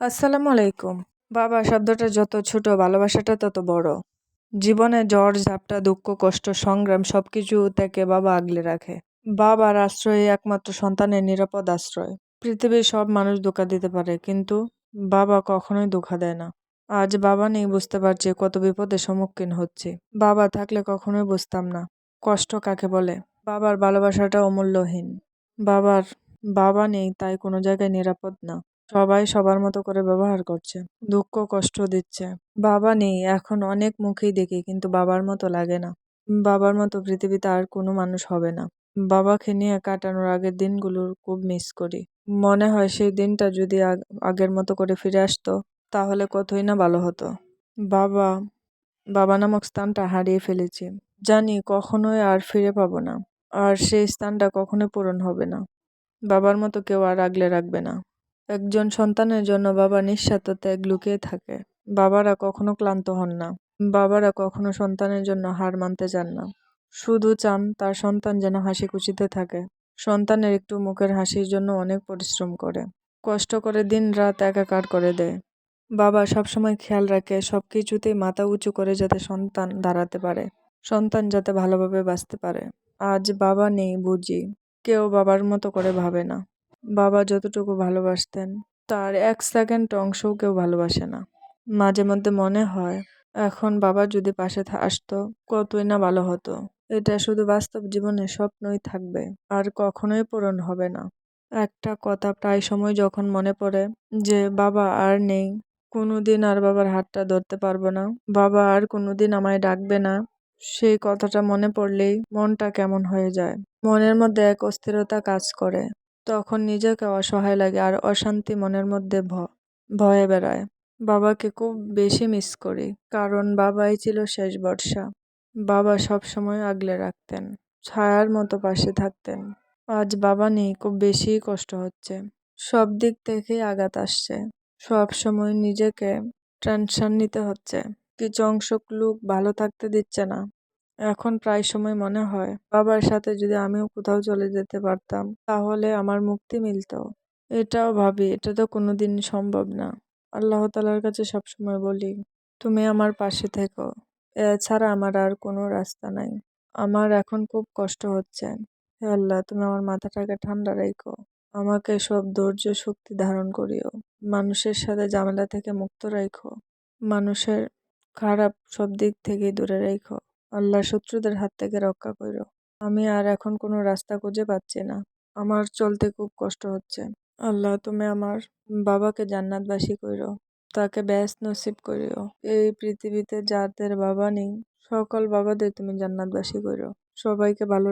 আসসালামু আলাইকুম। বাবা, শব্দটা যত ছোট, ভালোবাসাটা তত বড়। জীবনে জ্বর ঝাপটা, দুঃখ, কষ্ট, সংগ্রাম সব কিছু থেকে বাবা আগলে রাখে। বাবার আশ্রয় একমাত্র সন্তানের নিরাপদ আশ্রয়। পৃথিবীর সব মানুষ ধোকা দিতে পারে, কিন্তু বাবা কখনোই ধোকা দেয় না। আজ বাবা নেই বুঝতে পারছি কত বিপদের সম্মুখীন হচ্ছে। বাবা থাকলে কখনোই বুঝতাম না। কষ্ট কাকে বলে? বাবার ভালোবাসাটা অমূল্যহীন। বাবার, বাবা নেই, তাই কোনো জায়গায় নিরাপদ না। সবাই সবার মতো করে ব্যবহার করছে, দুঃখ, কষ্ট দিচ্ছে। বাবা নেই, এখন অনেক মুখেই দেখি, কিন্তু বাবার মতো লাগে না। বাবার মতো পৃথিবীতে আর কোনো মানুষ হবে না। বাবাকে নিয়ে কাটানোর আগের দিনগুলোর খুব মিস করি। মনে হয় সেই দিনটা যদি আগের মতো করে ফিরে আসতো, তাহলে কতই না ভালো হতো। বাবা বাবা নামক স্থানটা হারিয়ে ফেলেছি। জানি কখনোই আর ফিরে পাবো না, আর সেই স্থানটা কখনোই পূরণ হবে না। বাবার মতো কেউ আর আগলে রাখবে না। একজন সন্তানের জন্য বাবা নিঃস্বার্থ ত্যাগ লুকিয়ে থাকে। বাবারা কখনো ক্লান্ত হন না। বাবারা কখনো সন্তানের জন্য হার মানতে চান না। শুধু চান তার সন্তান যেন হাসি খুশিতে থাকে। সন্তানের একটু মুখের হাসির জন্য অনেক পরিশ্রম করে। কষ্ট করে দিন রাত একাকার করে দেয়। বাবা সবসময় খেয়াল রাখে সব কিছুতেই মাথা উঁচু করে যাতে সন্তান দাঁড়াতে পারে। সন্তান যাতে ভালোভাবে বাঁচতে পারে। আজ বাবা নেই বুঝি। কেউ বাবার মতো করে ভাবে না। বাবা যতটুকু ভালোবাসতেন, তার এক সেকেন্ড অংশও কেউ ভালোবাসে না। মাঝে মধ্যে মনে হয়, এখন বাবা যদি পাশে আসতো, কতই না ভালো হতো। এটা শুধু বাস্তব জীবনে স্বপ্নই থাকবে, আর কখনোই পূরণ হবে না। একটা কথা প্রায় সময় যখন মনে পড়ে যে, বাবা আর নেই কোনো দিন আর বাবার হাতটা ধরতে পারব না। বাবা আর কোনো দিন আমায় ডাকবে না। সেই কথাটা মনে পড়লেই মনটা কেমন হয়ে যায়। মনের মধ্যে এক অস্থিরতা কাজ করে। তখন নিজেকে অসহায় লাগে আর অশান্তি মনের মধ্যে ভয়ে বেড়ায়। বাবাকে খুব বেশি মিস করি, কারণ বাবাই ছিল শেষ বর্ষা বাবা সব সময় আগলে রাখতেন, ছায়ার মতো পাশে থাকতেন। আজ বাবা নেই খুব বেশি কষ্ট হচ্ছে। সব দিক থেকেই আঘাত আসছে। সব সময় নিজেকে টেনশন নিতে হচ্ছে। কিছু অংশ লোক ভালো থাকতে দিচ্ছে না। এখন প্রায় সময় মনে হয়, বাবার সাথে যদি আমিও কোথাও চলে যেতে পারতাম, তাহলে আমার মুক্তি মিলত। এটাও ভাবি, এটা তো কোনো দিন সম্ভব না। আল্লাহ তালার কাছে সবসময় বলি, তুমি আমার পাশে থেকো। এছাড়া আমার আর কোনো রাস্তা নাই। আমার এখন খুব কষ্ট হচ্ছে। হে আল্লাহ, তুমি আমার মাথাটাকে ঠান্ডা রেখো। আমাকে সব ধৈর্য শক্তি ধারণ করিও। মানুষের সাথে ঝামেলা থেকে মুক্ত রাখো। মানুষের খারাপ সব দিক থেকে দূরে রেখো। আল্লাহ শত্রুদের হাত থেকে রক্ষা করো আমি আর এখন কোনো রাস্তা খুঁজে পাচ্ছি না। আমার চলতে খুব কষ্ট হচ্ছে। আল্লাহ, তুমি আমার বাবাকে জান্নাতবাসী করো তাকে ব্যাস নসিব করিও। এই পৃথিবীতে যাদের বাবা নেই, সকল বাবাদের তুমি জান্নাতবাসী করো সবাইকে ভালো